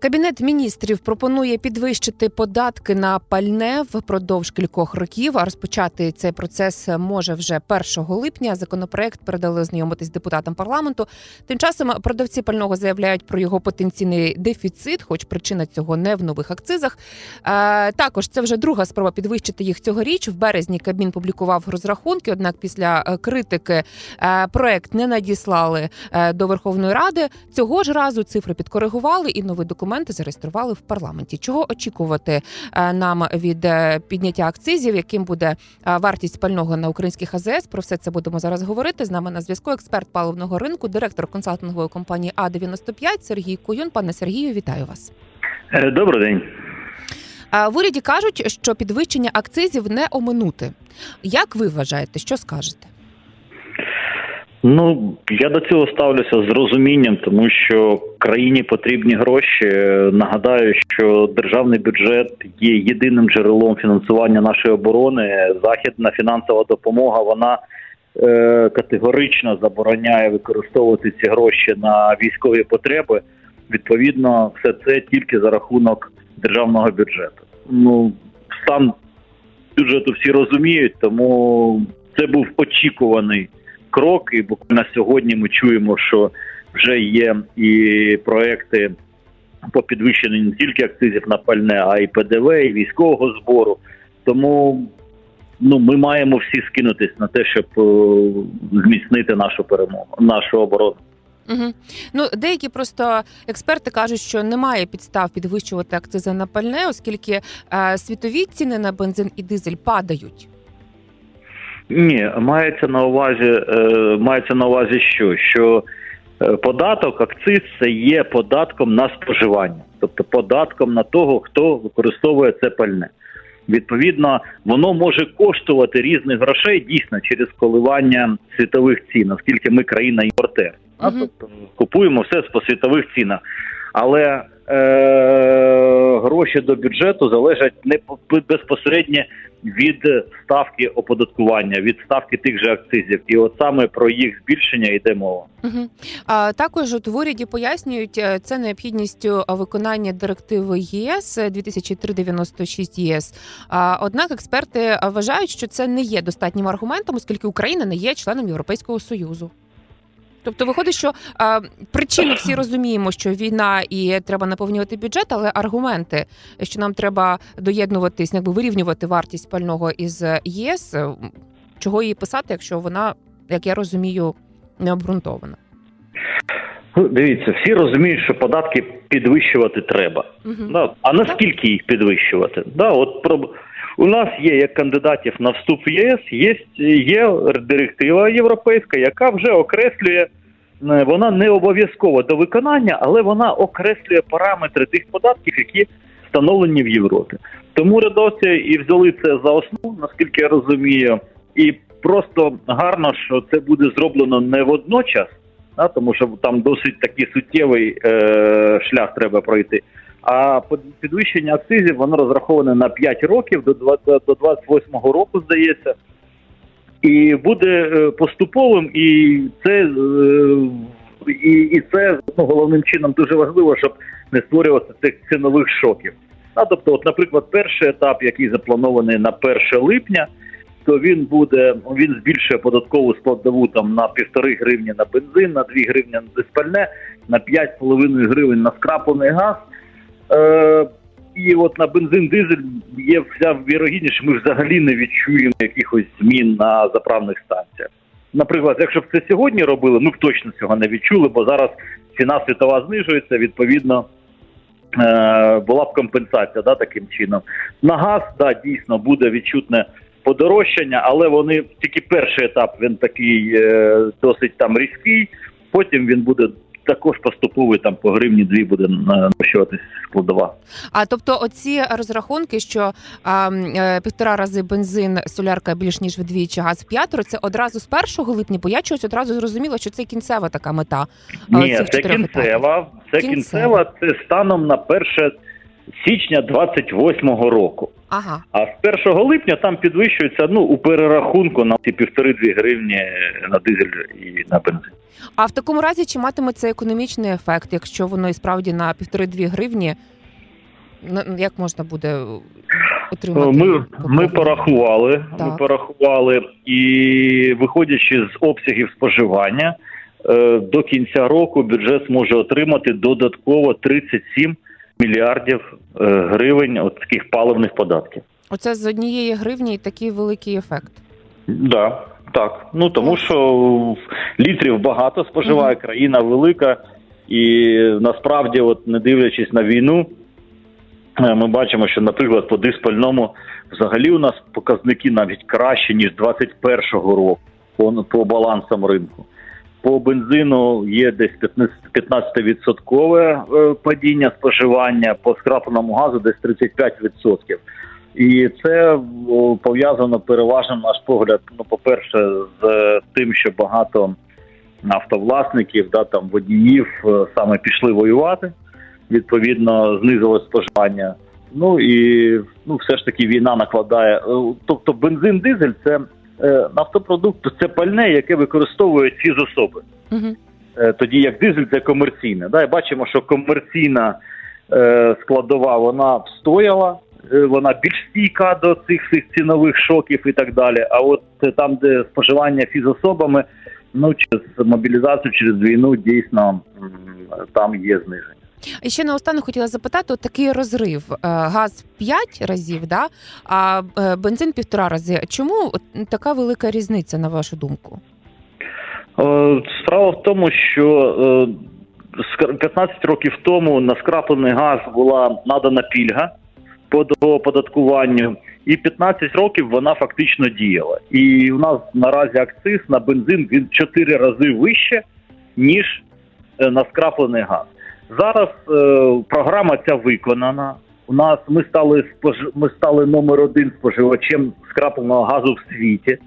Кабінет міністрів пропонує підвищити податки на пальне впродовж кількох років. А розпочати цей процес може вже 1 липня. Законопроект передали ознайомитись депутатам парламенту. Тим часом продавці пального заявляють про його потенційний дефіцит, хоч причина цього не в нових акцизах. Е, також це вже друга спроба підвищити їх цьогоріч. В березні Кабмін публікував розрахунки. Однак, після е, критики е, проект не надіслали до Верховної Ради. Цього ж разу цифри підкоригували і новий документи зареєстрували в парламенті. Чого очікувати е, нам від е, підняття акцизів, яким буде е, вартість пального на українських АЗС? Про все це будемо зараз говорити. З нами на зв'язку експерт паливного ринку, директор консалтингової компанії А 95 Сергій Куюн. Пане Сергію, вітаю вас. Добрий день. В уряді кажуть, що підвищення акцизів не оминути. Як ви вважаєте, що скажете? Ну я до цього ставлюся з розумінням, тому що країні потрібні гроші. Нагадаю, що державний бюджет є єдиним джерелом фінансування нашої оборони. Західна фінансова допомога вона е, категорично забороняє використовувати ці гроші на військові потреби. Відповідно, все це тільки за рахунок державного бюджету. Ну стан бюджету всі розуміють, тому це був очікуваний крок. І буквально сьогодні ми чуємо, що вже є і проекти по підвищенню не тільки акцизів на пальне, а й ПДВ, і військового збору. Тому ну ми маємо всі скинутись на те, щоб е, зміцнити нашу перемогу, нашу оборону. Угу. Ну деякі просто експерти кажуть, що немає підстав підвищувати акцизи на пальне, оскільки е, світові ціни на бензин і дизель падають. Ні, мається на увазі, е, мається на увазі, що що е, податок, акциз це є податком на споживання, тобто податком на того, хто використовує це пальне. Відповідно, воно може коштувати різних грошей дійсно через коливання світових цін, оскільки ми країна імпортер. Мгм. Тобто купуємо все по світових цінах. Але е, гроші до бюджету залежать не безпосередньо від ставки оподаткування, від ставки тих же акцизів. І от саме про їх збільшення йде мова. Угу. А також от в уряді пояснюють е, це необхідністю виконання директиви ЄС е, 2003-96 ЄС. А, однак експерти е, вважають, що це не є достатнім аргументом, оскільки Україна не є членом Європейського союзу. Тобто виходить, що а, причину всі розуміємо, що війна і треба наповнювати бюджет, але аргументи, що нам треба доєднуватись, якби вирівнювати вартість пального із ЄС, е, чого її писати, якщо вона, як я розумію, не обґрунтована. Ну, Дивіться, всі розуміють, що податки підвищувати треба. Угу. Да. А наскільки їх підвищувати? Да, от про у нас є як кандидатів на вступ в ЄС, є, є директива європейська, яка вже окреслює. е, Вона не обов'язкова до виконання, але вона окреслює параметри тих податків, які встановлені в Європі. Тому радоці і взяли це за основу, наскільки я розумію, і просто гарно, що це буде зроблено не водночас, да, тому що там досить такий суттєвий е, шлях треба пройти. А підвищення акцизів воно розраховане на 5 років до 20 до 28-го року, здається, і буде е, поступовим, і це е, і, і це ну, головним чином дуже важливо, щоб не створювати цих цінових шоків. А тобто, от, наприклад, перший етап, який запланований на 1 липня, то він буде він збільшує податкову складову там на півтори гривні на бензин, на 2 гривні на диспальне, на 5,5 гривень на скраплений газ. Е, і от на бензин дизель є вся вірогідність, що ми взагалі не відчуємо якихось змін на заправних станціях. Наприклад, якщо б це сьогодні робили, ми б точно цього не відчули, бо зараз ціна світова знижується, відповідно. е, Була б компенсація да, таким чином. На газ, да, дійсно буде відчутне подорожчання, але вони тільки перший етап він такий е, досить там різкий, потім він буде також поступовий, там по гривні дві буде нащуватись складова. А тобто, оці розрахунки, що а, е, півтора рази бензин, солярка більш ніж вдвічі, газ п'ятеро, це одразу з 1 липня, бо я чогось одразу зрозуміла, що це кінцева така мета. Ні, цих це кінцева. Це Кінцева. кінцева. Це станом на перше січня 28-го року. Ага. А з 1 липня там підвищується ну у перерахунку на ці півтори-дві гривні на дизель і на бензин. А в такому разі чи матиме це економічний ефект, якщо воно і справді на півтори-дві гривні? Як можна буде отримати? Ми, ми порахували, ми порахували, і виходячи з обсягів споживання, е, до кінця року бюджет зможе отримати додатково 37 мільярдів е, гривень от таких паливних податків. Оце з однієї гривні і такий великий ефект. Да, так. Ну тому що літрів багато споживає країна велика, і насправді, от не дивлячись на війну, е, ми бачимо, що, наприклад, по диспальному взагалі у нас показники навіть кращі ніж 21-го року по, по балансам ринку. По бензину є десь 15% е, падіння споживання, по скрапленому газу десь 35%. І це пов'язано переважно, наш погляд, ну, по-перше, з тим, що багато автовласників, да, там водіїв е, саме пішли воювати, відповідно, знизилось споживання. Ну і ну, все ж таки війна накладає. е, Тобто бензин, дизель це е, нафтопродукт, це пальне, яке використовують фізособи. Угу. Е, тоді як дизель це комерційне. Да, і бачимо, що комерційна е, складова вона встояла, е, вона більш стійка до цих всіх цінових шоків і так далі. А от е, там, де споживання фізособами, ну через мобілізацію, через війну, дійсно там є зниження. І ще наостанок хотіла запитати: от такий розрив. Е, Газ 5 разів, да? а е, бензин півтора рази. Чому така велика різниця, на вашу думку? Е, Справа в тому, що е, 15 років тому на скраплений газ була надана пільга по оподаткуванню, і 15 років вона фактично діяла. І у нас наразі акциз на бензин він в 4 рази вище, ніж е, на скраплений газ. Зараз е, програма ця виконана. У нас ми стали ми стали номер один споживачем скрапленого газу в світі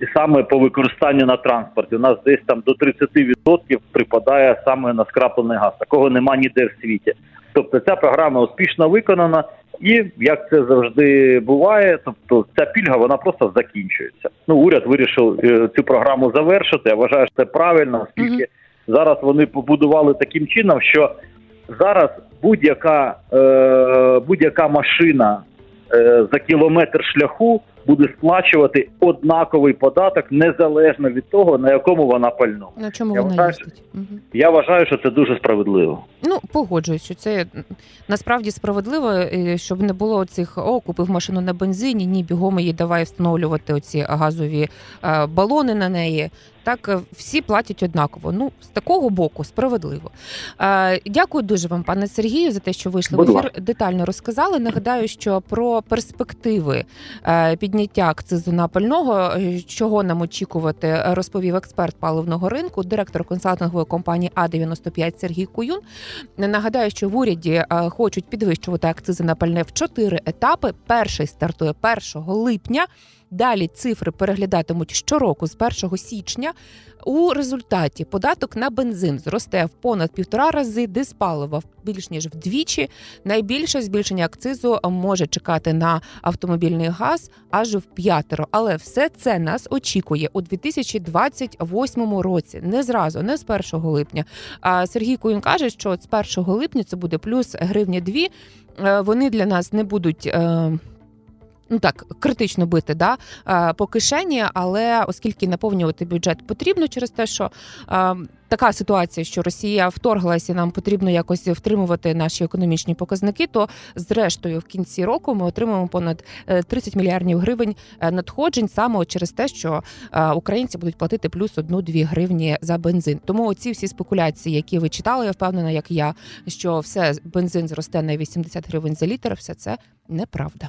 і саме по використанню на транспорті. У нас десь там до 30% припадає саме на скраплений газ. Такого нема ніде в світі. Тобто ця програма успішно виконана, і як це завжди буває, тобто ця пільга вона просто закінчується. Ну уряд вирішив е, цю програму завершити. Я вважаю, що це правильно, оскільки зараз вони побудували таким чином, що зараз будь-яка е, будь-яка машина е, за кілометр шляху буде сплачувати однаковий податок незалежно від того, на якому вона пальну. На чому Я вона вважаю, їздить? Угу. Я вважаю, що це дуже справедливо. Ну, погоджуюсь, що це насправді справедливо, е, щоб не було цих о, купив машину на бензині, ні, бігом її давай встановлювати оці газові е, балони на неї. Так е, всі платять однаково. Ну, з такого боку справедливо. Е, дякую дуже вам, пане Сергію, за те, що вийшли Будь в ефір. Детально розказали. Нагадаю, що про перспективи е, підняття акцизу на пального, чого нам очікувати, розповів експерт паливного ринку, директор консалтингової компанії А 95 Сергій Куюн. Нагадаю, що в уряді е, хочуть підвищувати акцизи на пальне в чотири етапи. Перший стартує 1 липня. Далі цифри переглядатимуть щороку з 1 січня. У результаті податок на бензин зросте в понад півтора рази, диспалива більш ніж вдвічі. Найбільше збільшення акцизу може чекати на автомобільний газ аж в п'ятеро. Але все це нас очікує у 2028 році. Не зразу, не з 1 липня. А Сергій Куїн каже, що з 1 липня це буде плюс гривня дві. Е, Вони для нас не будуть. Е, Ну так, критично бити да, е, по кишені, але оскільки наповнювати бюджет потрібно через те, що е, така ситуація, що Росія вторглася, нам потрібно якось втримувати наші економічні показники, то зрештою в кінці року ми отримаємо понад е, 30 мільярдів гривень е, надходжень саме через те, що е, українці будуть платити плюс 1-2 гривні за бензин. Тому оці всі спекуляції, які ви читали, я впевнена, як я, що все бензин зросте на 80 гривень за літр, все це неправда.